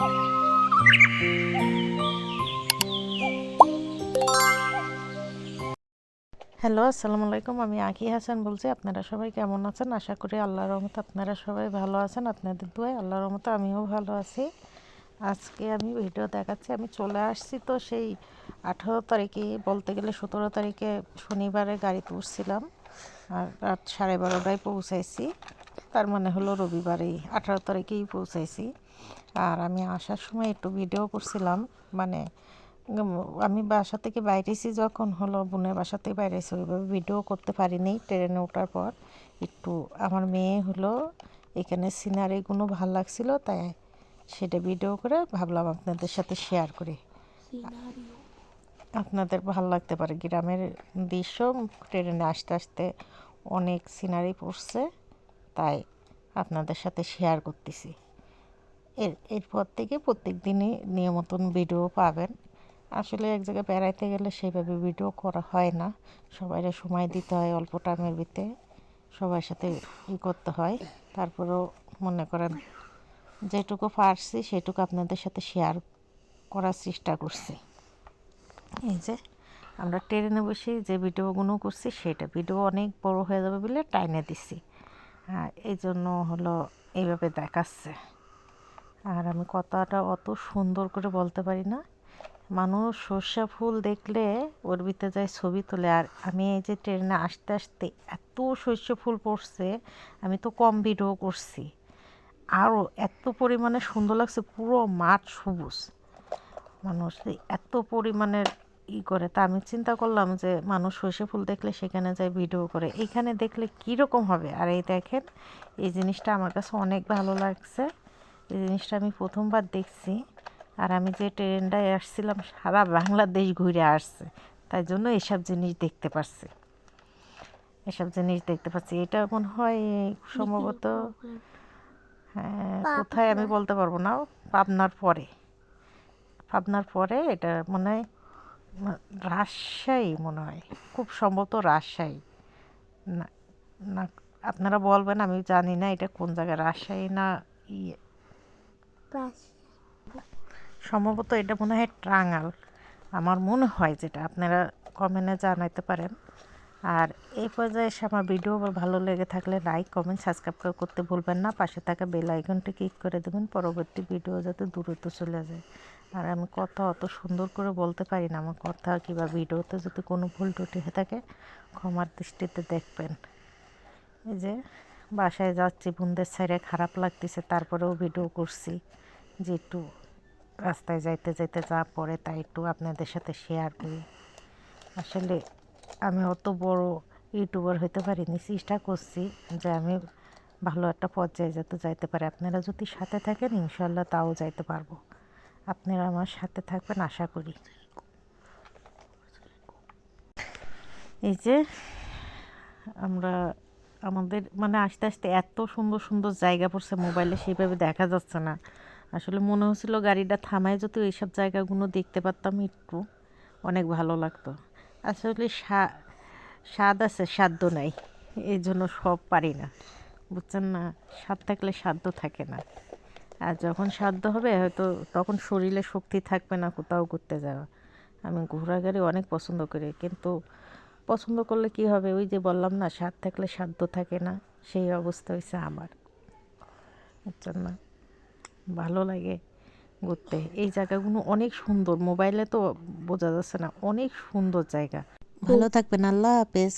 Hello, আসসালামু আলাইকুম। আমি আকি হাসান বলছি। আপনারা সবাই কেমন আছেন? আশা করি আল্লাহর রহমতে আপনারা সবাই ভালো আছেন, আপনাদের দোয়ায়। আল্লাহর রহমতে আমিও ভালো আছি। আজকে আমি ভিডিও দেখাচ্ছি। আমি চলে আসছি তো সেই আঠারো তারিখে, বলতে গেলে সতেরো তারিখে শনিবারে গাড়িতে উঠছিলাম। আর রাত সাড়ে বারোটায় পৌঁছাইছি। তার মানে হলো রবিবারেই আঠারো তারিখেই পৌঁছাইছি। আর আমি আসার সময় একটু ভিডিও করছিলাম মানে আমি বাসা থেকে বাইরেছি যখন হলো বোনের বাসা থেকে বাইরেছি ওইভাবে ভিডিও করতে পারিনি। ট্রেনে ওঠার পর একটু আমার মেয়ে হলো এখানে সিনারিগুলো ভালো লাগছিল তাই সেটা ভিডিও করে ভাবলাম আপনাদের সাথে শেয়ার করি। আপনাদের ভালো লাগতে পারে গ্রামের দৃশ্য ট্রেনে আসতে আসতে অনেক সিনারি পড়ছে। তাই আপনাদের সাথে শেয়ার করতেছি। এর, এরপর থেকে প্রত্যেক দিনই নিয়মতন ভিডিও পাবেন। আসলে এক জায়গায় বেড়াইতে গেলে সেইভাবে ভিডিও করা হয় না। সবাই সময় দিতে হয় অল্প টাইমের ভিতরে। সবার সাথে ই করতে হয়। তারপরেও মনে করেন যেটুকু পারছি সেটুকু আপনাদের সাথে শেয়ার করার চেষ্টা করছি। এই যে আমরা ট্রেনে বসে যে ভিডিওগুলো করছি, সেটা ভিডিও অনেক বড় হয়ে যাবে বলে টাইনে দিছি। এই জন্য হলো এইভাবে দেখাচ্ছে। আর আমি কথাটা অত সুন্দর করে বলতে পারি না। মানুষ সর্ষা ফুল দেখলে ওর ভিতরে যায় ছবি তোলে। আর আমি এই যে ট্রেনে আসতে আসতে এত সর্ষে ফুল পড়ছে, আমি তো কম ভিডিও করছি। আরও এত পরিমাণে সুন্দর লাগছে, পুরো মাঠ সবুজ। মানুষ এত পরিমাণের ই করে। তা আমি চিন্তা করলাম যে মানুষ সর্ষে ফুল দেখলে সেখানে যায় ভিডিও করে। এখানে দেখলে কীরকম হবে? আর এই দেখেন এই জিনিসটা আমার কাছে অনেক ভালো লাগছে। এই জিনিসটা আমি প্রথমবার দেখছি। আর আমি যে ট্রেনটায় আসছিলাম সারা বাংলাদেশ ঘুরে আসছে। তাই জন্য এসব জিনিস দেখতে পারছি। এসব জিনিস দেখতে পাচ্ছি এটা মনে হয় সম্ভবত হ্যাঁ কোথায় আমি বলতে পারব না। পাবনার পরে। পাবনার পরে এটা মনে হয় রাজশাহী মনে হয়। খুব সম্ভবত রাজশাহী। না না, আপনারা বলবেন, আমি জানি না এটা কোন জায়গায়, রাজশাহী না ইয়ে? সম্ভবত এটা মনে হয় টাঙ্গাল আমার মনে হয় যেটা, আপনারা কমেন্টে জানাইতে পারেন। আর এই পর্যায়ে এসে আমার ভিডিও ভালো লেগে থাকলে লাইক, কমেন্ট, সাবস্ক্রাইব করতে ভুলবেন না। পাশে থাকা বেল আইকনটি ক্লিক করে দেবেন। পরবর্তী ভিডিও যাতে দ্রুত চলে যায়। আর আমি কথা অত সুন্দর করে বলতে পারি না। আমার কথা কিংবা ভিডিওতে যদি কোনো ভুল টুটি হয়ে থাকে, ক্ষমার দৃষ্টিতে দেখবেন। এই যে বাসায় যাচ্ছি, বোনদের সাইডে খারাপ লাগতেছে, তারপরেও ভিডিও করছি যে একটু রাস্তায় যাইতে যাইতে যা পড়ে তাই একটু আপনাদের সাথে শেয়ার করি। আসলে আমি অত বড় ইউটিউবার হইতে পারিনি, চেষ্টা করছি যে আমি ভালো একটা পর্যায়ে যাতে যাইতে পারি। আপনারা যদি সাথে থাকেন ইনশাল্লাহ তাও যাইতে পারব। আপনারা আমার সাথে থাকবেন, আশা করি। এই যে আমরা আমাদের মানে আস্তে আস্তে এত সুন্দর সুন্দর জায়গা পড়ছে মোবাইলে, সেইভাবে দেখা যাচ্ছে না। আসলে মনে হচ্ছিল গাড়িটা থামায় যদি এইসব জায়গাগুলো দেখতে পারতাম একটু, অনেক ভালো লাগতো। আসলে স্বা- স্বাদ আছে সাধ্য নাই, এই জন্য সব পারি না। বুঝছেন না? স্বাদ থাকলে সাধ্য থাকে না। আর যখন সাধ্য হবে, হয়তো তখন শরীরে শক্তি থাকবে না কোথাও ঘুরতে যাওয়া। আমি গাড়ি অনেক পছন্দ করি, কিন্তু পছন্দ করলে কি হবে? ওই যে বললাম না, স্বাদ থাকলে সাধ্য থাকে না, সেই অবস্থা হয়েছে আমার। না ভালো লাগে ঘুরতে। এই জায়গাগুলো অনেক সুন্দর, মোবাইলে তো বোঝা যাচ্ছে না, অনেক সুন্দর জায়গা। ভালো থাকবেন, আল্লাহ হাফেজ।